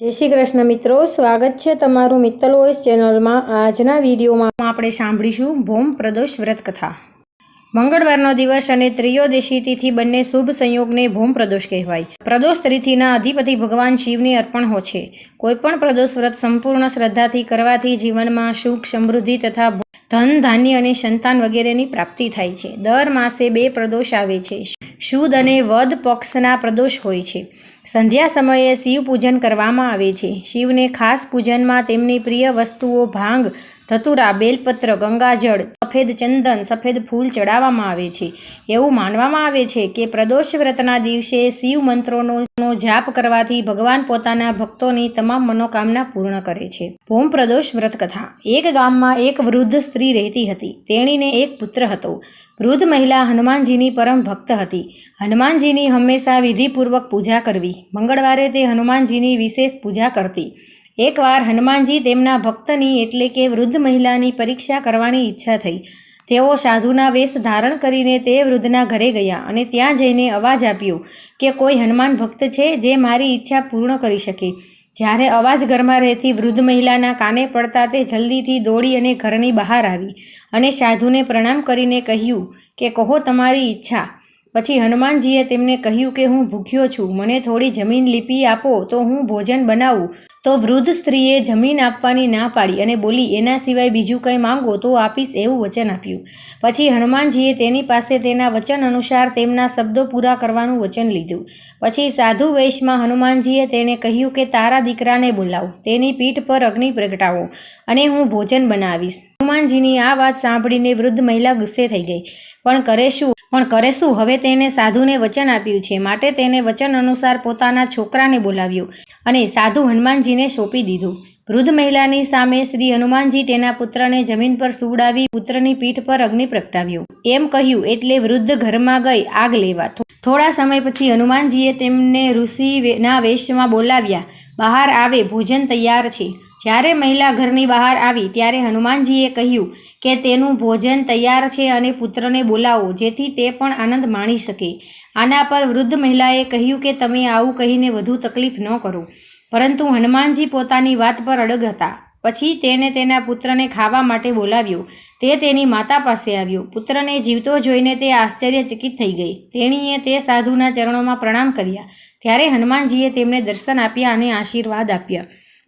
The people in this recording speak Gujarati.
જય શ્રી કૃષ્ણ મિત્રો, સ્વાગત છે તમારું મિત્તલ વોઇસ ચેનલમાં. આજના વિડીયોમાં આપણે સાંભળીશું ભૌમ પ્રદોષ વ્રત કથા મંગળવારનો દિવસ અને ત્રિયોદેશી તિથિ બંને શુભ સંયોગને ભૌમ પ્રદોષ કહેવાય. પ્રદોષ તિથિના અધિપતિ ભગવાન શિવને અર્પણ હો છે. કોઈપણ પ્રદોષ વ્રત સંપૂર્ણ શ્રદ્ધાથી કરવાથી જીવનમાં સુખ, સમૃદ્ધિ તથા ધન, ધાન્ય અને સંતાન વગેરેની પ્રાપ્તિ થાય છે. દર માસે બે પ્રદોષ આવે છે. શુદ અને વધ પક્ષના પ્રદોષ હોય છે. સંધ્યા સમયે શિવ પૂજન કરવામાં આવે છે. શિવને ખાસ પૂજનમાં તેમની પ્રિય વસ્તુઓ ભાંગ, ધતુરા, બેલપત્ર, ગંગાજળ સફેદ ચંદન, સફેદ ફૂલ ચડાવવામાં આવે છે. એવું માનવામાં આવે છે કે પ્રદોષ વ્રતના દિવસે શિવ મંત્રોનો જાપ કરવાથી ભગવાન પોતાના ભક્તોની તમામ મનોકામના પૂર્ણ કરે છે. ભોમ પ્રદોષ વ્રત કથા. એક ગામમાં એક વૃદ્ધ સ્ત્રી રહેતી હતી. તેણીને એક પુત્ર હતો. વૃદ્ધ મહિલા હનુમાનજીની પરમ ભક્ત હતી. હનુમાનજીની હંમેશા વિધિપૂર્વક પૂજા કરવી. મંગળવારે તે હનુમાનજીની વિશેષ પૂજા કરતી. એકવાર હનુમાનજી તેમના ભક્તની એટલે કે વૃદ્ધ મહિલાની પરીક્ષા કરવાની ઈચ્છા થઈ. તેઓ સાધુના વેશ ધારણ કરીને તે વૃદ્ધના ઘરે ગયા અને ત્યાં જઈને અવાજ આપ્યો કે કોઈ હનુમાન ભક્ત છે જે મારી ઈચ્છા પૂર્ણ કરી શકે. જ્યારે અવાજ ઘરમાં રહેતી વૃદ્ધ મહિલાના કાને પડતા તે જલ્દીથી દોડી અને ઘરની બહાર આવી અને સાધુને પ્રણામ કરીને કહ્યું કે કહો તમારી ઈચ્છા. પછી હનુમાનજીએ તેમને કહ્યું કે હું ભૂખ્યો છું, મને થોડી જમીન લીપી આપો, તો હું ભોજન બનાવું. તો વૃદ્ધ સ્ત્રીએ જમીન આપવાની ના પાડી અને બોલી, એના સિવાય બીજું કંઈ માંગો તો આપીશ, એવું વચન આપ્યું. પછી હનુમાનજીએ તેની પાસે તેના વચન અનુસાર તેમના શબ્દો પૂરા કરવાનું વચન લીધું. પછી સાધુ વેશમાં હનુમાનજીએ તેણે કહ્યું કે, તારા દીકરાને બોલાવો, તેની પીઠ પર અગ્નિ પ્રગટાવો અને હું ભોજન બનાવીશ. હનુમાનજીની આ વાત સાંભળીને વૃદ્ધ મહિલા ગુસ્સે થઈ ગઈ. પણ કરે શું? પણ કરે શું? હવે તેને સાધુને વચન આપ્યું છે. માટે તેને વચન અનુસાર પોતાના છોકરાને બોલાવ્યો અને સાધુ હનુમાનજીને સોંપી દીધું. વૃદ્ધ મહિલાની સામે શ્રી હનુમાનજી તેના પુત્રને જમીન પર સુવડાવી પુત્રની પીઠ પર અગ્નિ પ્રગટાવ્યો. એમ કહ્યું એટલે વૃદ્ધ ઘરમાં ગઈ આગ લેવા. થોડા સમય પછી હનુમાનજીએ તેમને ઋષિના વેશમાં બોલાવ્યા. બહાર આવે, ભોજન તૈયાર છે. જ્યારે મહિલા ઘરની બહાર આવી ત્યારે હનુમાનજીએ કહ્યું કે તેનું ભોજન તૈયાર છે અને પુત્રને બોલાવો, જેથી તે પણ આનંદ માણી શકે. આના પર વૃદ્ધ મહિલાએ કહ્યું કે તમે આવું કહીને વધુ તકલીફ ન કરો. પરંતુ હનુમાનજી પોતાની વાત પર અડગ હતા. પછી તેને તેના પુત્રને ખાવા માટે બોલાવ્યો. તે તેની માતા પાસે આવ્યો. પુત્રને જીવતો જોઈને તે આશ્ચર્યચકિત થઈ ગઈ. તેણીએ તે સાધુના ચરણોમાં પ્રણામ કર્યા. ત્યારે હનુમાનજીએ તેમને દર્શન આપ્યા અને આશીર્વાદ આપ્યા.